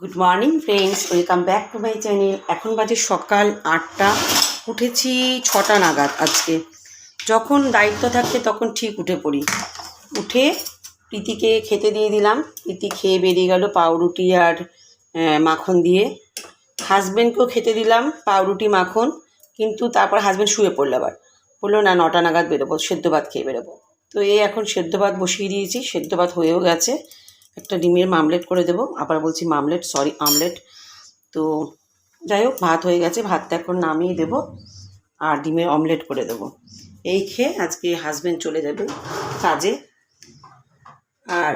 Good morning friends welcome back to my channel এখন বাজে সকাল আটটা। উঠেছি ছটা নাগাদ আজকে। যখন দায়িত্ব থাকে, তখন ঠিক উঠে পড়ি। উঠে প্রীতিকে খেতে দিয়ে দিলাম। প্রীতি খেয়ে বেরিয়ে গেল পাউরুটি আর মাখন দিয়ে। হাজব্যান্ডকেও খেতে দিলাম পাউরুটি, মাখন। কিন্তু তারপর হাজব্যান্ড শুয়ে পড়ল আবার। বলল, না, নটা নাগাদ বেরোবো, সেদ্ধ ভাত খেয়ে বেরোবো। তো এই এখন সেদ্ধ ভাত বসিয়ে দিয়েছি। সেদ্ধ ভাত হয়েও গেছে। একটা ডিমের মামলেট করে দেবো। আবার বলছি মামলেট সরি আমলেট। তো যাই হোক, ভাত হয়ে গেছে, ভাতটা এখন নামিয়ে দেবো আর ডিমের অমলেট করে দেবো। এই খেয়ে আজকে হাজব্যান্ড চলে যাবে কাজে। আর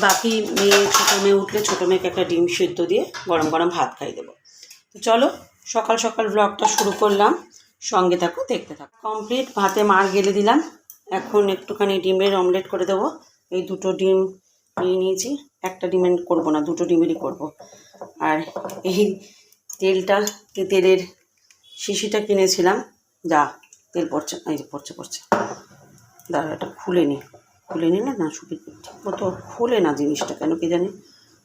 বাকি মেয়ে, ছোটো মেয়ে উঠলে ছোটো মেয়েকে একটা ডিম সেদ্ধ দিয়ে গরম গরম ভাত খাই দেবো। তো চলো, সকাল সকাল ব্লগটা শুরু করলাম। সঙ্গে থাকো, দেখতে থাকো। কমপ্লিট ভাতে মার গেলে দিলাম। এখন একটুখানি ডিমের অমলেট করে দেবো। এই দুটো ডিম নিয়ে নিয়েছি। একটা ডিমের করব না, দুটো ডিমেরই করব। আর এই তেলটা তেলের শিশিটা কিনেছিলাম। যা, তেল পড়ছে, এই যে পড়ছে পড়ছে। দাঁড়া এটা খুলে নি। খুলে নিলে না? সুবি ঠিক মতো খুলে না জিনিসটা কেন কি জানি?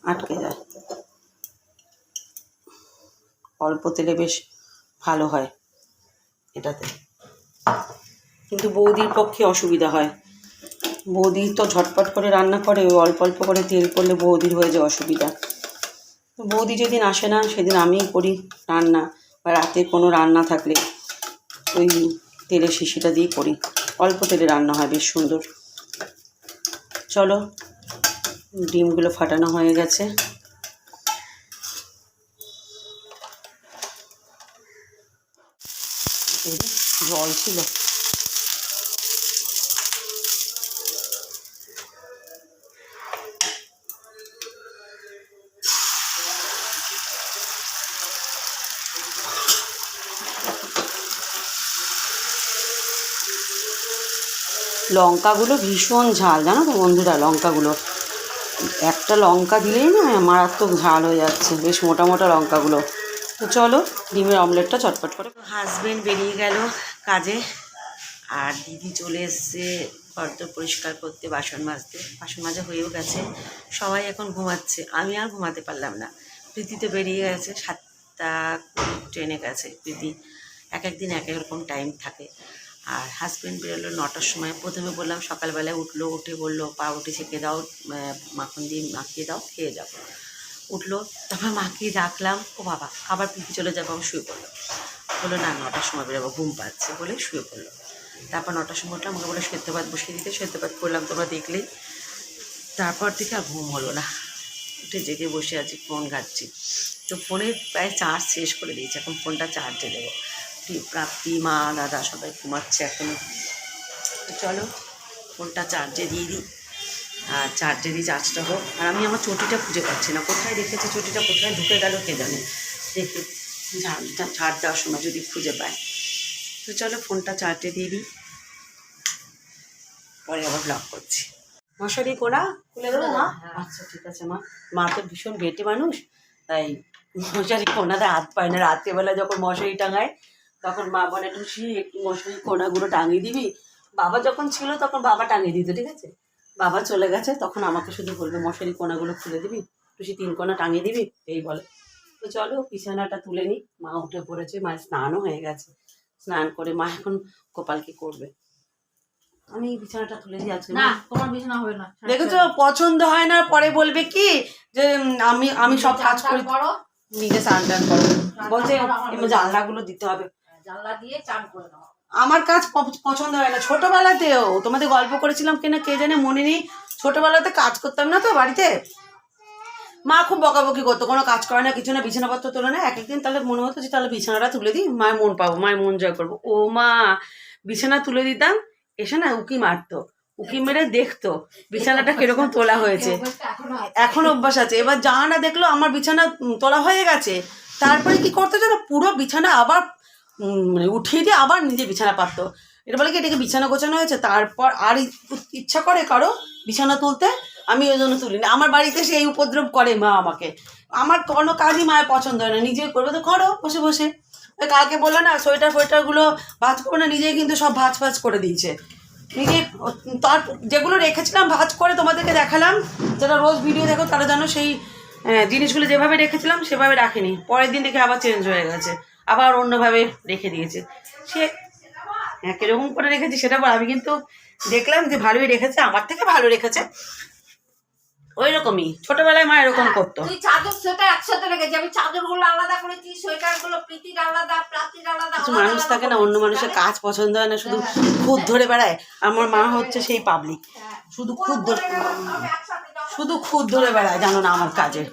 আটকে যায়। অল্প তেলে বেশ ভালো হয় এটাতে। কিন্তু বৌদির পক্ষে অসুবিধা হয়। বৌদি তো ঝটপট করে রান্না করে অল্প অল্প করে তেল করলে বৌদির হয়ে যায় অসুবিধা। তো বৌদি যেদিন আসে না, সেদিন আমিই করি রান্না, বা রাতে কোনো রান্না থাকলে ওই তেলের শিশিটা দিয়েই করি। অল্প তেলে রান্না হয়, বেশ সুন্দর। চলো, ডিমগুলো ফাটানো হয়ে গেছে। জল ছিল। লঙ্কাগুলো ভীষণ ঝাল, জানো তো বন্ধুরা লঙ্কাগুলো। একটা লঙ্কা দিলেই না মারাত্মক ঝাল হয়ে যাচ্ছে, বেশ মোটা মোটা লঙ্কাগুলো। তো চলো ডিমের অমলেটটা চটপট করে হাজবেন্ড বেরিয়ে গেল কাজে, আর দিদি চলে এসছে ঘরদোর পরিষ্কার করতে, বাসন মাজতে। বাসন মাজা হয়েও গেছে, সবাই এখন ঘুমাচ্ছে। আমি আর ঘুমাতে পারলাম না। প্রীতি তো বেরিয়ে গেছে, সাতটা ট্রেনে গেছে। প্রীতি এক এক দিন এক এক রকম টাইম থাকে। আর হাজব্যান্ড বেরোলো নটার সময়। প্রথমে বললাম, সকালবেলায় উঠল, উঠে বলল পাউরুটি ছেঁকে দাও মাখন দিয়ে মাখিয়ে দাও, খেয়ে যাব উঠল, তারপর মাখিয়ে রাখলাম। ও বাবা, আবার পিঠে চলে যাব আমি শুয়ে পড়ল। বলল, না, নটার সময় বেরোবো, ঘুম পাচ্ছে, বলে শুয়ে পড়ল। তারপর নটার সময় উঠলাম আমাকে বলে সেদ্ধ বসিয়ে দিতে। সেদ্ধ ভাত করলাম, তোমরা দেখলেই। তারপর থেকে আর ঘুম হলো না। উঠে জেগে বসে আছি, ফোন ঘাটছি। তো ফোনে প্রায় চার্জ শেষ করে দিয়েছি, এখন ফোনটা চার্জে দেবো। প্রাপ্তি মা, দাদা সবাই ঘুমাচ্ছে এখন তো চলো, ফোনটা চার্জে দিয়ে দিই। আর চার্জে দিয়ে চার্জটা হোক। আর আমি আমার চটিটা খুঁজে পাচ্ছি না। কোথায় রেখেছি চটিটা? কোথায় ঢুকে গেল কে জানে? দেখি, ঝাড় দেওয়ার সময় যদি খুঁজে পায়। তো চলো, ফোনটা চার্জে দিয়ে দিই। পরে আবার ব্লক করছি। মশারি কোনা খুলে দেবো মা? আচ্ছা ঠিক আছে মা। মা তো ভীষণ বেটে মানুষ। তাই মশারি কোনাতে হাত পায় না। রাত্রেবেলা যখন মশারি টাঙায় তখন মা বলে টুসি একটু মশারি কোনাগুলো টাঙিয়ে দিবি? বাবা যখন ছিল তখন বাবা টাঙিয়ে দিত ঠিক আছে? বাবা চলে গেছে তখন আমাকে শুধু বলবে মশারি কোনাগুলো খুলে দিবি? টুসি তিন কোনা টাঙিয়ে দিবি? এই বলে। তো চলো বিছানাটা তুলে নিই। মা উঠে পড়েছে মায়ের স্নানও হয়ে গেছে। স্নান করে মা এখন গোপালকে করবে। আমি বিছানাটা তুলে দিই আজকে। না তোমার বিছানা হবে না। দেখেছ? পছন্দ হয় না পরে বলবে কি? যে আমি আমি সব কাজ করি। করো। নিজে স্নান টান করো। বলছে। জানলাগুলো দিতে হবে। জানলা দিয়ে চান করে দাও আমার কাজ পছন্দ হয় না। ছোটবেলাতেও তোমাদের গল্প করেছিলাম কিনা কে জানে মনে নেই। ছোটবেলাতে কাজ করতাম না তো বাড়িতে। মা খুব বকাবকি করতো কোনো কাজ করে না কিছু না বিছানাপত্র তোলে না। এক একদিন তাহলে মনে হতো যে তাহলে বিছানাটা তুলে দিই মায়ের মন পাবো মায়ের মন জয় করব। ও মা বিছানা তুলে দিতাম এসে না উকি মারতো উকি মেরে দেখতো বিছানাটা কীরকম তোলা হয়েছে। এখন অভ্যাস আছে। এবার যা না দেখল আমার বিছানা তোলা হয়ে গেছে। তারপরে কি করতে জানো পুরো বিছানা আবার মানে উঠিয়ে দিয়ে আবার নিজে বিছানা পাততো। এটা বলে কি, এটাকে বিছানা গোছানো হয়েছে? তারপর আর ইচ্ছা করে কারও বিছানা তুলতে আমি ওই জন্য তুলি না আমার বাড়িতে সে এই উপদ্রব করে মা আমাকে। আমার কোনো কাজই মায়ের পছন্দ হয় না। নিজে করবে তো করো, বসে বসে। ওই কালকে বলল না, সোয়েটার ফোয়েটারগুলো ভাজ করব না, নিজেই কিন্তু সব ভাজ ভাজ করে দিয়েছে। নিজে তার যেগুলো রেখেছিলাম ভাজ করে তোমাদেরকে দেখালাম। যারা রোজ ভিডিও দেখো তারা যেন সেই জিনিসগুলো যেভাবে রেখেছিলাম সেভাবে রাখিনি। পরের দিন দেখে আবার চেঞ্জ হয়ে গেছে। আবার অন্যভাবে রেখে দিয়েছে। সে হ্যাঁ কীরকম করে রেখেছি সেটা বল। আমি কিন্তু দেখলাম যে ভালোই রেখেছে আমার থেকে ভালো রেখেছে। ওই রকমই। ছোটবেলায় মা এরকম করতো। তুই চাদর সোয়েটার একসাথে রেখেছি। আমি আলাদা করেছি সোয়েটার প্রীতির আলাদা প্লাতির আলাদা কিছু মানুষ থাকে না অন্য মানুষের কাজ পছন্দ হয় না শুধু খুদ ধরে বেড়ায়। আমার মা হচ্ছে সেই পাবলিক হ্যাঁ। শুধু খুদ ধরে। শুধু খুদ ধরে বেড়ায় জানো না আমার কাজে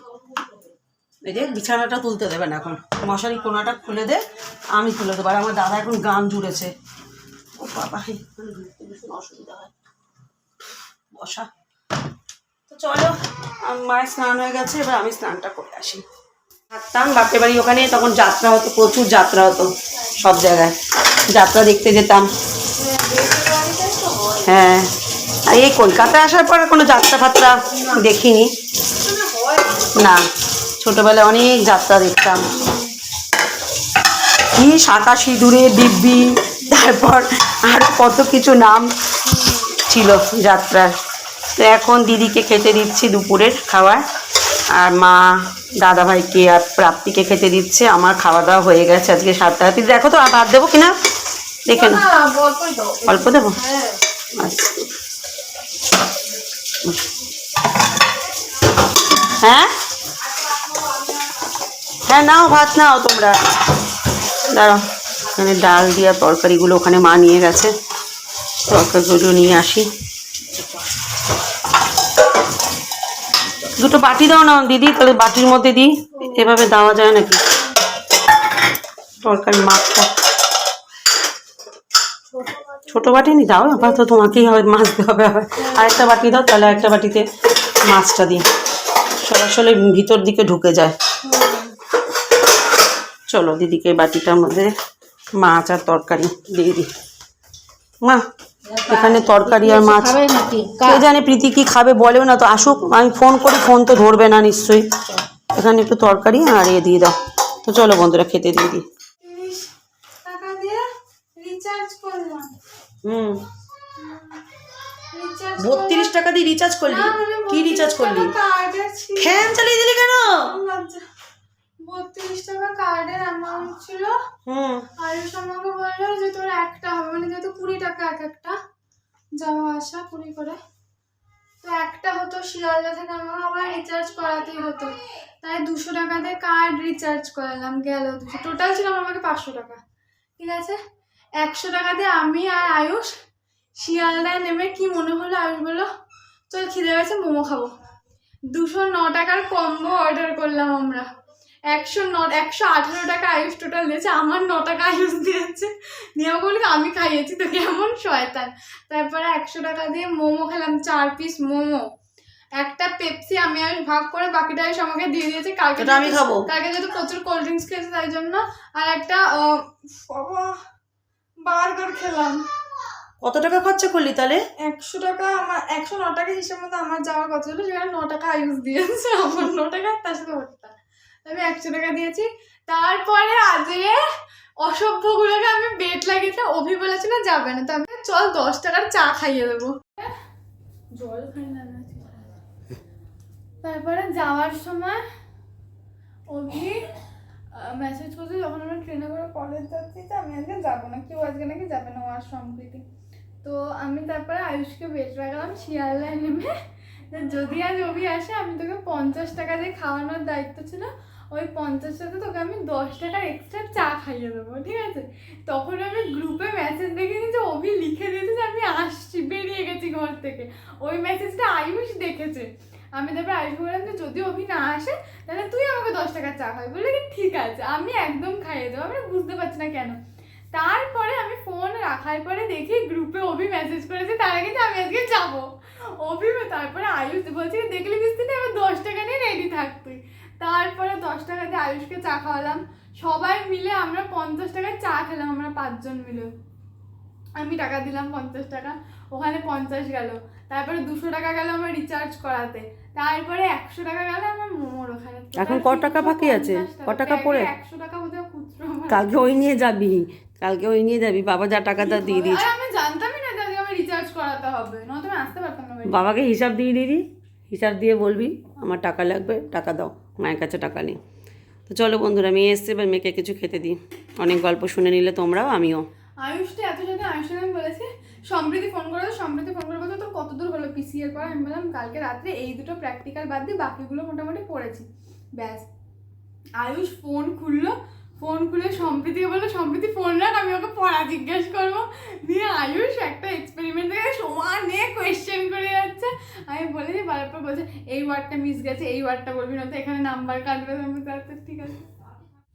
এই যে বিছানাটা তুলতে দেবে না এখন। মশারি কোনাটা খুলে দে, আমি তুলে দেবো। আর আমার দাদা এখন গান জুড়েছে। ও বাবা অসুবিধা হয়। বসা। তো চলো মায়ের স্নান হয়ে গেছে, এবার আমি স্নানটা করে আসি। থাকতাম, বাপের বাড়ি ওখানে তখন যাত্রা হতো, প্রচুর যাত্রা হতো সব জায়গায়। যাত্রা দেখতে যেতাম। হ্যাঁ। আর এই কলকাতায় আসার পর কোনো যাত্রা ফাত্রা দেখিনি। না। ছোটবেলায় অনেক যাত্রা দেখতাম। কি শাঁখা সিঁদুরে দিব্যি তারপর আরও কত কিছু নাম ছিল যাত্রার। তো এখন দিদিকে খেতে দিচ্ছি দুপুরের খাবার আর মা দাদাভাইকে আর প্রাপ্তিকে খেতে দিচ্ছে। আমার খাওয়া দাওয়া হয়ে গেছে আজকে সাতটা। রাত্রি দেখো তো আর ভাত দেবো কিনা? দেখে না। অল্প দেবো? হ্যাঁ। আচ্ছা। হ্যাঁ? হ্যাঁ নাও ভাত, নাও তোমরা। দাঁড়াও, এখানে ডাল দিয়া তরকারিগুলো ওখানে মা নিয়ে গেছে। তরকারিগুলো নিয়ে আসি। দুটো বাটি দাও না, দিদি, তাহলে বাটির মধ্যে দিই। এভাবে দেওয়া যায় নাকি? তরকারি মাছটা ছোট বাটি নি, দাও, আপাতত তোমাকেই হবে মাছ দিতে হবে আবার। আরেকটা বাটি দাও, তাহলে একটা বাটিতে মাছটা দিই। সরাসরি ভিতর দিকে ঢুকে যায়। চলো দিদিকে বাটিটার মধ্যে মাছ আর তরকারি দিয়ে দিই। মা এখানে তরকারি আর মাছ। কে জানে প্রীতি কি খাবে বলেও না তো আসুক আমি ফোন করি ফোন তো ধরবে না নিশ্চয়ই। এখানে একটু তরকারি আর এ দিয়ে দাও। তো চলো বন্ধুরা খেতে দিয়ে দিই। হুম। বত্রিশ টাকা দিয়ে রিচার্জ করলি? কি রিচার্জ করলি? ফ্যান চালিয়ে দিলি কেন? বত্রিশ টাকা কার্ডের অ্যামাউন্ট ছিল। হুম। আয়ুষ আমাকে বলল যে তোর একটা হবে মানে যেহেতু কুড়ি টাকা এক একটা যাওয়া আসা কুড়ি করে। তো একটা হতো শিয়ালদা থেকে আমাকে আবার রিচার্জ করাতেই হতো। তাই দুশো টাকা দিয়ে কার্ড রিচার্জ করালাম গেল দুশো। টোটাল ছিল আমাকে পাঁচশো টাকা। ঠিক আছে? একশো টাকা দিয়ে আমি আর আয়ুষ শিয়ালদায় নেমে কি মনে হলো? আয়ুষ বলল চল খিদে গেছে মোমো খাব। দুশো ন টাকার কম্বো অর্ডার করলাম আমরা। একশো ন একশো আঠারো টাকা আয়ুষ টোটাল দিয়েছে আমার ন টাকা আয়ুষ দিয়েছে। নিয়ে আমাকে বলি আমি খাইয়েছি তো কেমন শয়তান? তারপরে একশো টাকা দিয়ে মোমো খেলাম চার পিস মোমো। একটা পেপসি আমি আয়ুষ ভাগ করে বাকিটা আয়ুষ আমাকে দিয়ে দিয়েছে। কালকে আমি খাব। কালকে যেহেতু প্রচুর কোল্ড ড্রিঙ্কস খেয়েছে তাই জন্য আর একটা বার্গার খেলাম। কত টাকা খরচা করলি তাহলে? একশো টাকা আমার একশো ন টাকা হিসেব মতো আমার যাওয়ার কথা ছিল সেখানে ন টাকা আয়ুষ দিয়েছে আমার ন টাকা তার সাথে আমি একশো টাকা দিয়েছি। তারপরে আজকে অসভ্যগুলোকে আমি বেট লাগিয়েছে, অভি বলেছিল যাবে না। তো আমি চল দশ টাকার চা খাইয়ে দেবো। জল খাই না না। তারপরে যাওয়ার সময় অভি মেসেজ করছে, যখন আমরা ট্রেনে করে কলেজ যাচ্ছি, তো আমি আজকে যাব না। কেউ আজকে নাকি যাবে না ওয়ার সম্প্রীতি তো আমি তারপরে আয়ুষকে বেট রাখলাম শিয়ালদায় নেমে যদি আজ অভি আসে, আমি তোকে পঞ্চাশ টাকা দিয়ে খাওয়ানোর দায়িত্ব ছিল ওই পঞ্চাশ টাকা তোকে আমি দশ টাকার এক্সট্রা চা খাইয়ে দেবো, ঠিক আছে? তখন আমি গ্রুপে মেসেজ দেখেছি যে অভি লিখে দিয়েছে যে আমি আসছি, বেরিয়ে গেছি ঘর থেকে। ওই মেসেজটা আয়ুষ দেখেছে। আমি তারপরে আয়ুষ বললাম যে, যদি অভি না আসে, তাহলে তুই আমাকে দশ টাকার চা খাই বললে কি, ঠিক আছে, আমি একদম খাইয়ে দেবো, আমি বুঝতে পারছি না কেন। তারপরে আমি ফোন রাখার পরে দেখি গ্রুপে অভি মেসেজ করেছে, তার আগে আমি আজকে যাব। অভি তারপরে আয়ুষ বলছে দেখলি মিস্ত্রি না দশ টাকা নিয়ে রেডি থাক তুই। তারপরে দশ টাকা দিয়ে আয়ুষকে চা খাওয়ালাম। সবাই মিলে আমরা পঞ্চাশ টাকায় চা খেলাম আমরা পাঁচজন মিলে। আমি টাকা দিলাম পঞ্চাশ টাকা ওখানে পঞ্চাশ গেল। তারপরে দুশো টাকা গেল আমার রিচার্জ করাতে। তারপরে একশো টাকা গেল আমার মোমোর ওখানে। এখন ক টাকা বাকি আছে? ক টাকা পড়ে? একশো টাকা বোধহয় খুচরো কালকে ওই নিয়ে যাবি। কালকে ওই নিয়ে যাবি। বাবা যা টাকাটা দিয়ে দিয়েছে। আমি জানতামই না যে আমার রিচার্জ করাতে হবে। নয়তো আমি আসতে পারতাম না বাবাকে হিসাব দিয়ে দিবি। হিসাব দিয়ে বলবি আমার টাকা লাগবে টাকা দাও। মায়ের কাছে টাকা নেই। তো চলো বন্ধুরা মেয়ে এসছে, এবার মেয়েকে কিছু খেতে দিই। অনেক গল্প শুনে নিলে তোমরাও, আমিও। আয়ুষটা এত সাথে আয়ুষের আমি বলেছি। সম্প্রীতি ফোন করে সম্প্রীতি ফোন করে বলতো তো কত দূর হলো পিসিএর পর আমি বললাম, কালকে রাত্রে এই দুটো প্র্যাকটিক্যাল বাদ দিয়ে বাকিগুলো মোটামুটি পড়েছি ব্যাস। আয়ুষ ফোন খুললো ফোন খুলে সম্প্রীতিকে বলল সম্প্রীতি ফোন রাখ আমি ওকে পড়া জিজ্ঞেস করব। দিয়ে আয়ুষ একটা এক্সপেরিমেন্ট থেকে সমানে কোয়েশ্চেন করে যাচ্ছে। আমি বলে বলেছি বারবার বলছে এই ওয়ার্ডটা মিস গেছে এই ওয়ার্ডটা বলবি না তো এখানে নাম্বার কাটবে আমি বলছি, আচ্ছা ঠিক আছে।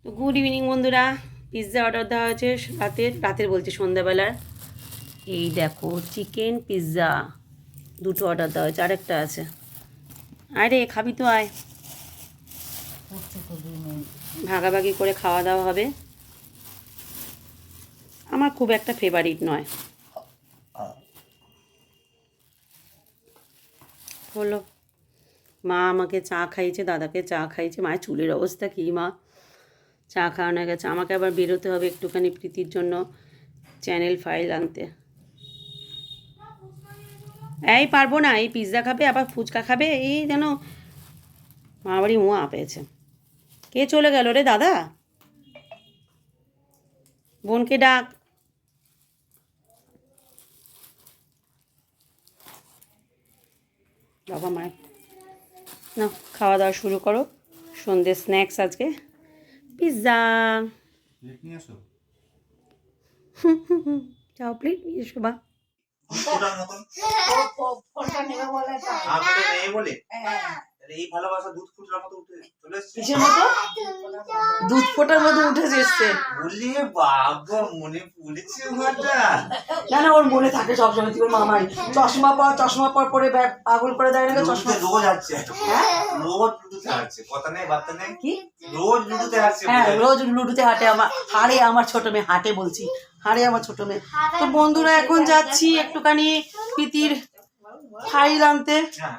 তো গুড ইভিনিং বন্ধুরা পিৎজা অর্ডার দেওয়া হয়েছে রাতের রাতের বলছি সন্ধ্যাবেলার। এই দেখো চিকেন পিৎজা দুটো অর্ডার দেওয়া হয়েছে আরেকটা আছে। আরে খাবি তো আয়। ভাগাভাগি করে খাওয়া দাওয়া হবে। আমার খুব একটা ফেভারিট নয়। হলো, মা আমাকে চা খাইয়েছে, দাদাকে চা খাইয়েছে, মায়ের চুলের অবস্থা কী মা? চা খাওয়ানো গেছে। আমাকে আবার বেরোতে হবে একটুখানি প্রীতির জন্য চ্যানেল ফাইল আনতে। এই পারব না, এই পিৎজা খাবে, আবার ফুচকা খাবে, এই যেন মা বাড়ি মোয়া পেয়েছে। কে চলে গেল রে দাদা? বোনকে ডাক। বাবা মায়ের। না খাওয়া দাওয়া শুরু করো। সন্ধ্যে স্ন্যাক্স আজকে। পিৎজা প্লেট নিয়ে চাও প্লিজ নিয়ে এসো বা। ফোনটা নেবে বলে। তাই। আমাকে নেই বলে হ্যাঁ। তাহলে এই ভালোবাসা দুধ ফুটার মতো উঠে চলে এসছে। কিসের মতো? দুধ ফোটার মতো উঠে এসছে। বলে বাবা মনে পড়েছে ওটা না না ওর মনে থাকে সবসময় তুই ওর মামাই। চশমা পর চশমা পর পরে পাগল করে দেয় না চশমা? রোজ আসছে। রোজ লুডুতে হারছে কথা নেই বার্তা নেই। কি? রোজ লুডুতে হারছে হ্যাঁ রোজ লুডুতে হাঁটে আমার হাড়ে আমার ছোট মেয়ে হাঁটে বলছি হাড়ে আমার ছোট মেয়ে। তো বন্ধুরা এখন যাচ্ছি একটুখানি প্রীতির ফাইল আনতে হ্যাঁ।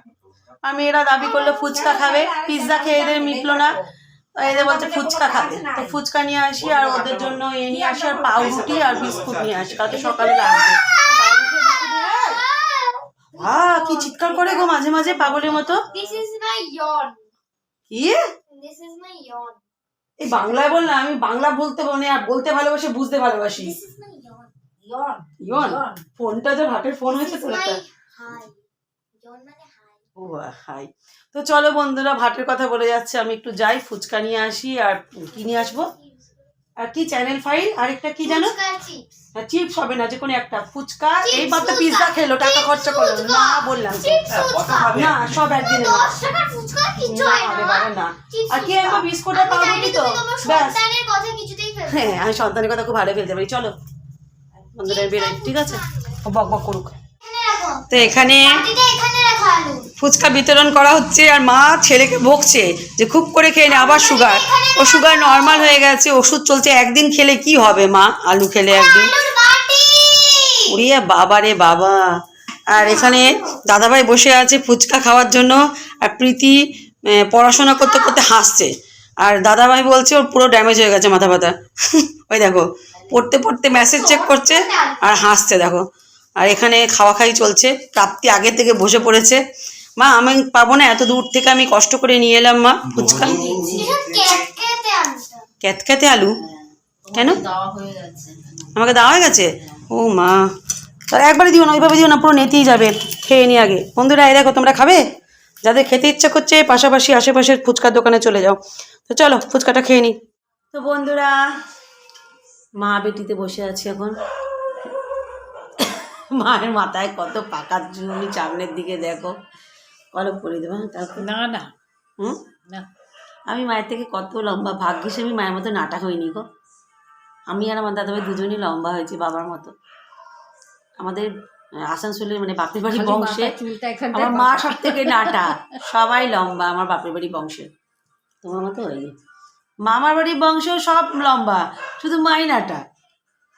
আর মেয়েরা দাবি করল ফুচকা খাবে। পিৎজা খেয়ে এদের মিটলো না। এদের বলছে ফুচকা খাবে। তো ফুচকা নিয়ে আসি আর ওদের জন্য এ নিয়ে আসি আর পাউরুটি আর বিস্কুট নিয়ে আসি। কালকে সকালে লাগবে হ্যাঁ কি চিৎকার করে গো মাঝে মাঝে পাগলের মতো. কি. এই বাংলায় বল না আমি বাংলা বলতে মানে আর বলতে ভালোবাসি বুঝতে ভালোবাসি. ইয়ন। ফোনটা যে ভাটের ফোন হয়েছে is তো একটা। ও হাই। তো চলো বন্ধুরা ভাটের কথা বলে যাচ্ছে আমি একটু যাই ফুচকা নিয়ে আসি আর কি নিয়ে আসব? আর কি চ্যানেল ফাইল? আরেকটা কি জানো? chips. চিপস। হবে না যে কোনো একটা। ফুচকা Chips এই মাত্র ফুচকা। পিৎজা খেলো টাকা খরচা করল না বললাম তো। হ্যাঁ, না সব একদিনে না হয় আর কি। আনব বিস্কুট আর পাউরুটি তো? ব্যাস। সন্তানের কথা কিছুতেই ফেলবে না। হ্যাঁ আমি সন্তানের কথা খুব ভালো ফেলতে পারি চলো। বন্ধুরা বেরোই ঠিক আছে? ও বক বক করুক। এখানে তো এখানে এখানে রাখো আলু। ফুচকা বিতরণ করা হচ্ছে আর মা ছেলেকে বকছে যে খুব করে খেয়ে নে, আবার সুগার। ও সুগার নর্মাল হয়ে গেছে, ওষুধ চলছে, একদিন খেলে কি হবে মা? আলু খেলে একদিন। উড়িয়ে বাবা রে বাবা। আর এখানে দাদাভাই বসে আছে ফুচকা খাওয়ার জন্য আর প্রীতি পড়াশোনা করতে করতে হাসছে। আর দাদাভাই বলছে, ওর পুরো ড্যামেজ হয়ে গেছে মাথা ব্যথা ওই দেখো, পড়তে পড়তে মেসেজ চেক করছে আর হাসছে, দেখো। আর এখানে খাওয়া খাই চলছে। প্রাপ্তি আগে থেকে বসে পড়েছে। মা আমি পাবো না এত দূর থেকে আমি কষ্ট করে নিয়ে এলাম মা ফুচকা। ক্যাতক্যাতে আলু? কেন? আমাকে দেওয়া হয়ে গেছে। ও মা। তাহলে একবারে দিও না ওইভাবে দিও না পুরো নেতেই যাবে খেয়ে নি আগে। বন্ধুরা এই দেখো তোমরা খাবে? যাদের খেতে ইচ্ছা করছে পাশাপাশি আশেপাশের ফুচকার দোকানে চলে যাও। তো চলো ফুচকাটা খেয়ে নি। তো বন্ধুরা মা বেটিতে বসে আছি এখন। মায়ের মাথায় কত পাকা চুনি সামনের দিকে দেখো। কলপ করে দেবো হ্যাঁ, তারপর না না। হুম? না। আমি মায়ের থেকে কত লম্বা ভাগ্যিস আমি মায়ের মতো নাটা হইনি গো। আমি আর আমার দাদাভাই দুজনই লম্বা হয়েছি বাবার মতো। আমাদের আসানসোলের মানে বাপের বাড়ি খালি বংশে আমার মা। সব থেকে নাটা সবাই লম্বা আমার বাপের বাড়ি বংশে। তোমার মতো হয়নি। মামার বাড়ির বংশ সব লম্বা শুধু মাই নাটা।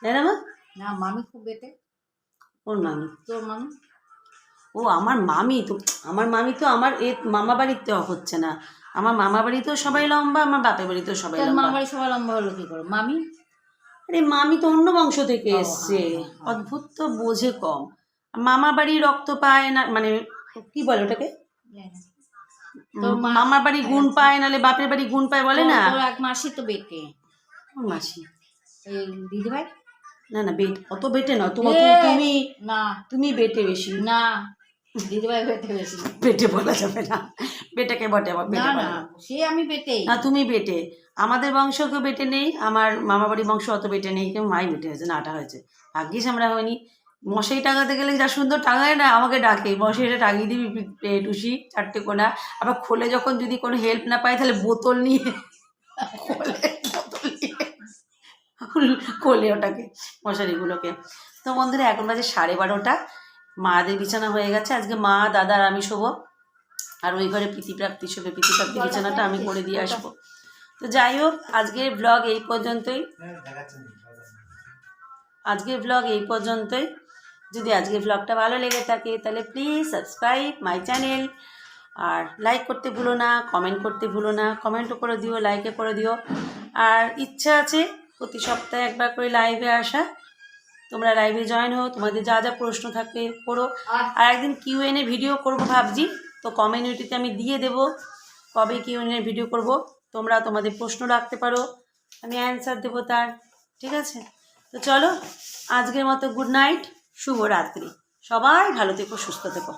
তাই না মা? না মামি খুব বেটে। ওর মামি। তোর মামি? ও আমার মামি তো আমার মামি তো আমার এ মামা বাড়িতে হচ্ছে না। আমার মামা বাড়িতেও সবাই লম্বা আমার বাপের বাড়িতেও সবাই লম্বা। মা বাড়ি সবাই লম্বা হলো কি করো? মামি? আরে মামি তো অন্য বংশ থেকে ও, এসছে। হ্যাঁ, হ্যাঁ, হ্যাঁ। অদ্ভুত তো বোঝে কম। মামা বাড়ি রক্ত পায় না মানে কি বলে ওটাকে? মামার বাড়ি গুণ পায় নাহলে বাপের বাড়ি গুণ পায় বলে না? এক মাসি তো বেটে। মাসি? দিদিভাই? না না বেট অত বেটে তোমার এ, তুমি না। তুমি বেটে বেশি। না। দিদিভাই বেটে বেশি। বেটে বলা যাবে না। বটে না না সে আমি না তুমি আমাদের বংশ কেউ বেটে নেই আমার মামা বাড়ির বংশ অত বেটে নেই কেউ মাই বেটে হয়েছে নাটা হয়েছে। ভাগ্যিস আমরা হয়নি মশাই টাঙাতে গেলে যা সুন্দর টাঙায় না আমাকে ডাকে। মশাইটা টাঙিয়ে দিবি টুসি চারটে কোনা। আবার খোলে যখন যদি কোনো হেল্প না পাই তাহলে বোতল নিয়ে খোলে বোতল নিয়ে খোলে ওটাকে মশারিগুলোকে। তো বন্ধুরা এখন বাজে সাড়ে বারোটা। মাদের বিছানা হয়ে গেছে। আজকে মা দাদা আর আমি শোবো। আর ওই ঘরে প্রীতিপ্রাপ্তি শোবে। প্রীতিপ্রাপ্তি বিছানাটা আমি করে দিয়ে আসব। তো যাই হোক আজকের ব্লগ এই পর্যন্তই। আজকের ব্লগ এই পর্যন্তই। যদি আজকের ব্লগটা ভালো লেগে থাকে তাহলে প্লিজ সাবস্ক্রাইব মাই চ্যানেল আর লাইক করতে ভুলো না কমেন্ট করতে ভুলো না। কমেন্টও করে দিও লাইকে করে দিও। আর ইচ্ছা আছে প্রতি সপ্তাহে একবার করে লাইভে আসা। তোমরা লাইভে জয়েন হও তোমাদের যা যা প্রশ্ন থাকে করো। আর একদিন কিউ এনে ভিডিও করব ভাবছি তো কমিউনিটিতে আমি দিয়ে দেব কবে কিউ এনে ভিডিও করব তোমরা তোমাদের প্রশ্ন রাখতে পারো আমি অ্যান্সার দেবো তার ঠিক আছে? তো চলো আজকের মতো গুড নাইট শুভরাত্রি। সবাই ভালো থেকো সুস্থ থেকো।